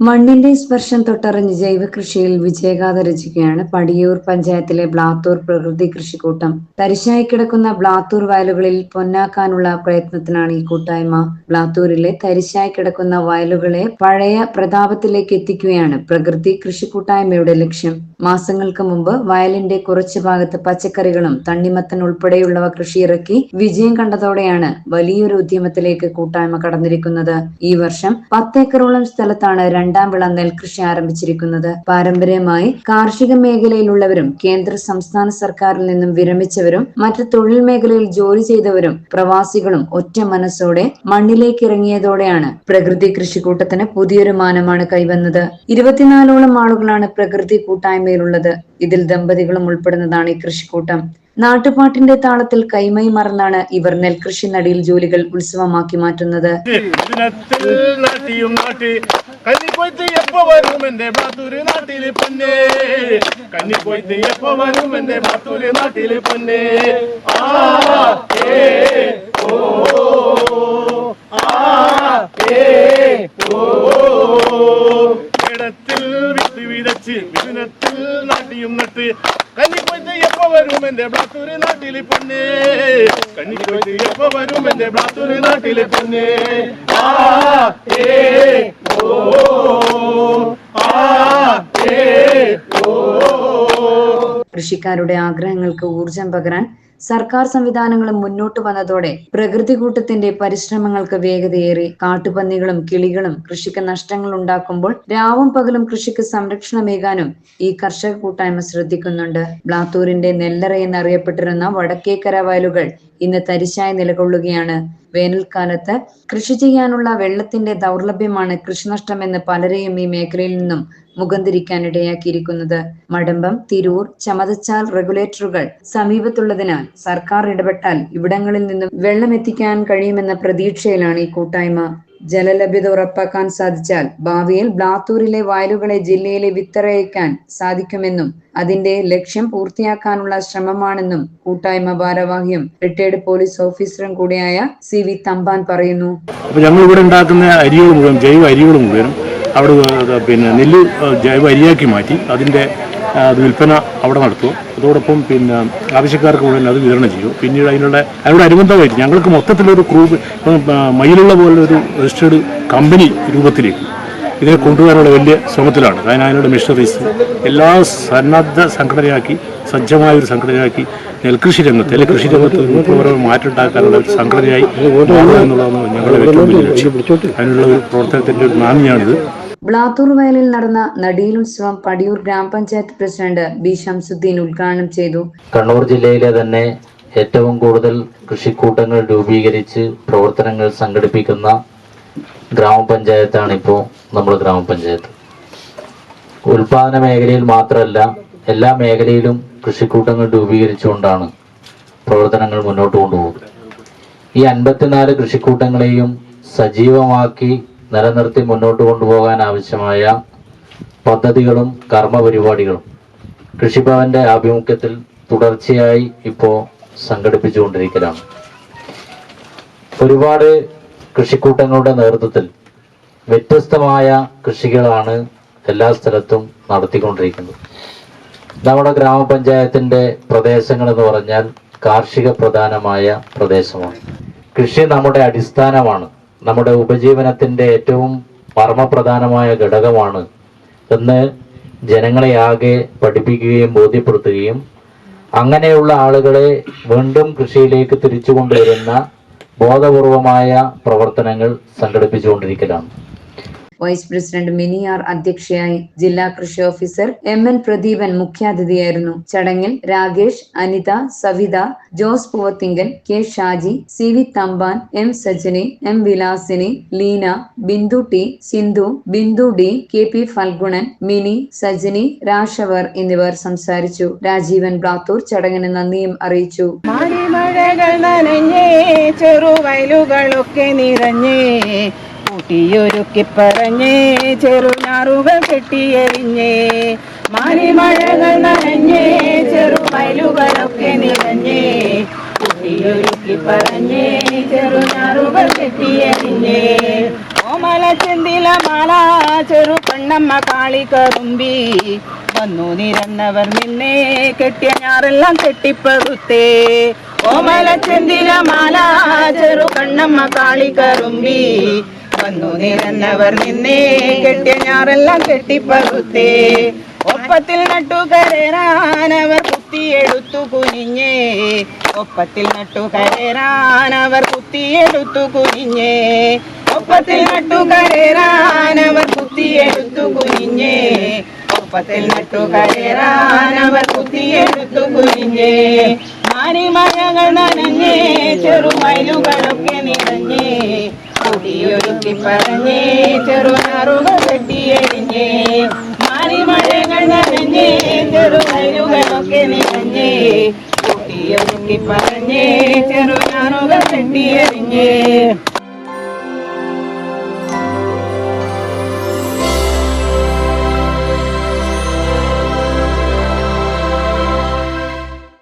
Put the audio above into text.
മണ്ണിന്റെ സ്പർശം തൊട്ടറിഞ്ഞ് ജൈവ കൃഷിയിൽ വിജയഗാഥ രചിക്കുകയാണ് പടിയൂർ പഞ്ചായത്തിലെ ബ്ലാത്തൂർ പ്രകൃതി കൃഷിക്കൂട്ടം. തരിശായി കിടക്കുന്ന ബ്ലാത്തൂർ വയലുകളിൽ പൊന്നാക്കാനുള്ള പ്രയത്നത്തിനാണ് ഈ കൂട്ടായ്മ. ബ്ലാത്തൂരിലെ തരിശായി കിടക്കുന്ന വയലുകളെ പഴയ പ്രതാപത്തിലേക്ക് എത്തിക്കുകയാണ് പ്രകൃതി കൃഷിക്കൂട്ടായ്മയുടെ ലക്ഷ്യം. മാസങ്ങൾക്ക് മുമ്പ് വയലിന്റെ കുറച്ച് ഭാഗത്ത് പച്ചക്കറികളും തണ്ണിമത്തൻ ഉൾപ്പെടെയുള്ളവ കൃഷിയിറക്കി വിജയം കണ്ടതോടെയാണ് വലിയൊരു ഉദ്യമത്തിലേക്ക് കൂട്ടായ്മ കടന്നിരിക്കുന്നത്. ഈ വർഷം പത്തേക്കറോളം സ്ഥലത്താണ് രണ്ടാം വിള നെൽകൃഷി ആരംഭിച്ചിരിക്കുന്നത്. പാരമ്പര്യമായി കാർഷിക മേഖലയിലുള്ളവരും കേന്ദ്ര സംസ്ഥാന സർക്കാരിൽ നിന്നും വിരമിച്ചവരും മറ്റ് തൊഴിൽ മേഖലയിൽ ജോലി ചെയ്തവരും പ്രവാസികളും ഒറ്റ മനസ്സോടെ മണ്ണിലേക്ക് ഇറങ്ങിയതോടെയാണ് പ്രകൃതി കൃഷിക്കൂട്ടത്തിന് പുതിയൊരു മാനമാണ് കൈവന്നത്. ഇരുപത്തിനാലോളം ആളുകളാണ് പ്രകൃതി കൂട്ടായ്മയിലുള്ളത്. ഇതിൽ ദമ്പതികളും ഉൾപ്പെടുന്നതാണ് ഈ കൃഷിക്കൂട്ടം. നാട്ടുപാട്ടിന്റെ താളത്തിൽ കൈമൈ മറന്നാണ് ഇവർ നെൽകൃഷി നടിയിൽ ജോലികൾ ഉത്സവമാക്കി മാറ്റുന്നത്. കന്നിക്കൊയ്ത്ത് എപ്പോ വരും എന്റെ ബാത്തൂര് നാട്ടിൽ പൊന്നെ കന്നിക്കൊയ്ത്ത് എപ്പോ വരും എന്റെ ബാത്തൂര് നാട്ടിൽ പൊന്നെ ആ ഏ ഓ ആ ഏ ഓ. ഇടത്തിൽ വിത്ത് വിതച്ച് വിദിനത്തിൽ നാട്ടിയും നട്ട് കന്നിക്കൊയ്ത്ത് എപ്പോ വരും എന്റെ ബ്ലാത്തൂര് നാട്ടിൽ പൊന്നെ കന്നിക്കൊയ്ത്ത് എപ്പോ വരും എന്റെ ബ്ലാത്തൂര് നാട്ടിൽ പൊന്നെ ആ ഏ കൃഷിക്കാരുടെ ആഗ്രഹങ്ങൾക്ക് ഊർജം പകരാൻ സർക്കാർ സംവിധാനങ്ങളും മുന്നോട്ട് വന്നതോടെ പ്രകൃതി കൂട്ടത്തിന്റെ പരിശ്രമങ്ങൾക്ക് വേഗതയേറി കാട്ടുപന്നികളും കിളികളും കൃഷിക്ക് നഷ്ടങ്ങൾ ഉണ്ടാക്കുമ്പോൾ രാവും പകലും കൃഷിക്ക് സംരക്ഷണമേകാനും ഈ കർഷക കൂട്ടായ്മ ശ്രദ്ധിക്കുന്നുണ്ട്. ബ്ലാത്തൂരിന്റെ നെല്ലറ എന്നറിയപ്പെട്ടിരുന്ന വടക്കേക്കര വയലുകൾ ഇന്ന് തരിശായി നിലകൊള്ളുകയാണ്. വേനൽക്കാലത്ത് കൃഷി ചെയ്യാനുള്ള വെള്ളത്തിന്റെ ദൗർലഭ്യമാണ് കൃഷിനഷ്ടമെന്ന് പലരെയും ഈ മേഖലയിൽ നിന്നും മുഖം തിരിക്കാനിടയാക്കിയിരിക്കുന്നത് മടമ്പം തിരൂർ ചമതച്ചാൽ റെഗുലേറ്ററുകൾ സമീപത്തുള്ളതിനാൽ സർക്കാർ ഇടപെട്ടാൽ ഇവിടങ്ങളിൽ നിന്നും വെള്ളം എത്തിക്കാൻ കഴിയുമെന്ന പ്രതീക്ഷയിലാണ് ഈ കൂട്ടായ്മ. ജലലഭ്യത ഉറപ്പാക്കാൻ സാധിച്ചാൽ ഭാവിയിൽ ബ്ലാത്തൂരിലെ വയലുകളെ ജില്ലയിലെ വിത്തറയക്കാൻ സാധിക്കുമെന്നും അതിന്റെ ലക്ഷ്യം പൂർത്തിയാക്കാനുള്ള ശ്രമമാണെന്നും കൂട്ടായ്മ ഭാരവാഹിയും റിട്ടയർഡ് പോലീസ് ഓഫീസറും കൂടിയായ സി വി തമ്പാൻ പറയുന്നു. ഞങ്ങൾ ഇവിടെ ഉണ്ടാക്കുന്ന അരികൾ മുഴുവൻ ജൈവ അരികൾ മുഴുവനും അവിടെ പിന്നെ നെല്ല് ജൈവ അരിയാക്കി മാറ്റി അതിന്റെ അത് വിൽപ്പന അവിടെ നടത്തും. അതോടൊപ്പം പിന്നെ ആവശ്യക്കാർക്ക് മുഴുവൻ അത് വിതരണം ചെയ്യും. പിന്നീട് അതിനുള്ള അതിനോട് അനുബന്ധമായിട്ട് ഞങ്ങൾക്ക് മൊത്തത്തിലൊരു ഗ്രൂപ്പ് മയിലുള്ള ഒരു രജിസ്റ്റേർഡ് കമ്പനി രൂപത്തിലേക്ക് ഇതിനെ കൊണ്ടുവരാനുള്ള വലിയ ശ്രമത്തിലാണ്. കാരണം അതിനുള്ള മിഷണറീസ് എല്ലാ സന്നദ്ധ സംഘടനയാക്കി സജ്ജമായ ഒരു സംഘടനയാക്കി നെൽകൃഷി രംഗത്ത് നെൽകൃഷി രംഗത്ത് മാറ്റം ഉണ്ടാക്കാനുള്ള ഒരു സംഘടനയായി എന്നുള്ളതാണ് ഞങ്ങളുടെ അതിനുള്ള ഒരു പ്രവർത്തനത്തിന്റെ ഒരു നാന്ദിയാണിത് ബ്ലാത്തൂർ വയലിൽ നടന്ന നടീലുത്സവം പടിയൂർ ഗ്രാമപഞ്ചായത്ത് പ്രസിഡന്റ് ബി ഷംസുദ്ദീൻ ഉദ്ഘാടനം ചെയ്തു. കണ്ണൂർ ജില്ലയിലെ തന്നെ ഏറ്റവും കൂടുതൽ കൃഷിക്കൂട്ടങ്ങൾ രൂപീകരിച്ച് പ്രവർത്തനങ്ങൾ സംഘടിപ്പിക്കുന്ന ഗ്രാമപഞ്ചായത്താണ് ഇപ്പോൾ നമ്മുടെ ഗ്രാമപഞ്ചായത്ത്. ഉൽപാദന മേഖലയിൽ മാത്രമല്ല എല്ലാ മേഖലയിലും കൃഷിക്കൂട്ടങ്ങൾ രൂപീകരിച്ചുകൊണ്ടാണ് പ്രവർത്തനങ്ങൾ മുന്നോട്ട് കൊണ്ടുപോകുന്നത്. ഈ അൻപത്തിനാല് കൃഷിക്കൂട്ടങ്ങളെയും സജീവമാക്കി നിലനിർത്തി മുന്നോട്ട് കൊണ്ടുപോകാൻ ആവശ്യമായ പദ്ധതികളും കർമ്മ പരിപാടികളും കൃഷിഭവന്റെ ആഭിമുഖ്യത്തിൽ തുടർച്ചയായി ഇപ്പോ സംഘടിപ്പിച്ചുകൊണ്ടിരിക്കലാണ്. ഒരുപാട് കൃഷിക്കൂട്ടങ്ങളുടെ നേതൃത്വത്തിൽ വ്യത്യസ്തമായ കൃഷികളാണ് എല്ലാ സ്ഥലത്തും നടത്തിക്കൊണ്ടിരിക്കുന്നത്. നമ്മുടെ ഗ്രാമപഞ്ചായത്തിന്റെ പ്രദേശങ്ങൾ എന്ന് പറഞ്ഞാൽ കാർഷിക പ്രധാനമായ പ്രദേശമാണ്. കൃഷി നമ്മുടെ അടിസ്ഥാനമാണ്. നമ്മുടെ ഉപജീവനത്തിന്റെ ഏറ്റവും പരമപ്രധാനമായ ഘടകമാണ്. എന്ന് ജനങ്ങളെ ആകെ പഠിപ്പിക്കുകയും ബോധ്യപ്പെടുത്തുകയും അങ്ങനെയുള്ള ആളുകളെ വീണ്ടും കൃഷിയിലേക്ക് തിരിച്ചു കൊണ്ടുവരുന്ന ബോധപൂർവമായ പ്രവർത്തനങ്ങൾ സംഘടിപ്പിച്ചുകൊണ്ടിരിക്കലാണ്. വൈസ് പ്രസിഡന്റ് മിനിയാർ അധ്യക്ഷയായി ജില്ലാ കൃഷി ഓഫീസർ എം എൻ പ്രദീപൻ മുഖ്യാതിഥിയായിരുന്നു. ചടങ്ങിൽ Rakesh Anitha Savitha Jose Poovathinkal K Shaji C V Thampan M Sajani M Vilasini Leena Bindu T Sindhu Bindu D K P Phalgunan Mini Sajani രാഷവർ എന്നിവർ സംസാരിച്ചു. രാജീവൻ ബ്ലാത്തൂർ ചടങ്ങിന് നന്ദിയും അറിയിച്ചു. ചെറുവയലുകളൊക്കെ നിറഞ്ഞേ കൂട്ടിയൊരുക്കി പറഞ്ഞേ ചെറുനാറുകൾ കെട്ടിയെറിഞ്ഞേ. മാലിമഴകൾ നനഞ്ഞേ ചെറുവയലുകളൊക്കെ നിറഞ്ഞേ. കെട്ടിയൊരുക്കി പറഞ്ഞേ ചെറുനാറുകൾ കെട്ടിയെറിഞ്ഞേ. ഓമല ചെന്തില മാള ചെറു പെണ്ണമ്മ കാളി കറുമ്പി വന്നു നിരന്നവർ നിന്നെ കെട്ടിയ ഞാറെല്ലാം കെട്ടിപ്പകുത്തേ ഓമല ചെന്തില മാല ചെറു കണ്ണമ്മ കാളി കറുമ്പി വന്നു. നിരന്നവർ നിന്നേ കെട്ടിയ ഞാറെല്ലാം കെട്ടിപ്പകുത്തേ. ഒപ്പത്തിൽ നട്ടു കരേറാനവർ കുത്തിയെടുത്തു കുനിഞ്ഞേ. ഒപ്പത്തിൽ നട്ടു കരേറാനവർ കുത്തിയെടുത്തു കുനിഞ്ഞേ. ഒപ്പത്തിൽ നട്ടു കരേറാനവർ കുത്തിയെടുത്തു കുനിഞ്ഞേ. ഒപ്പത്തിൽ നട്ടു കരേറാനവർ കുത്തിയെടുത്തു കുനിഞ്ഞേ. മാനിമഴകൾ നനഞ്ഞേ ചെറുമയിലുകളൊക്കെ നിറഞ്ഞേ. കുടിയൊരുക്കി പറഞ്ഞേ ചെറുനാറുകൾ കെട്ടിയടിഞ്ഞേ മാറിമഴകൾ നനഞ്ഞേ ചെറുവരുകളൊക്കെ നിറഞ്ഞേ. കൂട്ടിയൊരുക്കി പറഞ്ഞേ ചെറുനാറുകൾ കെട്ടിയെറിഞ്ഞേ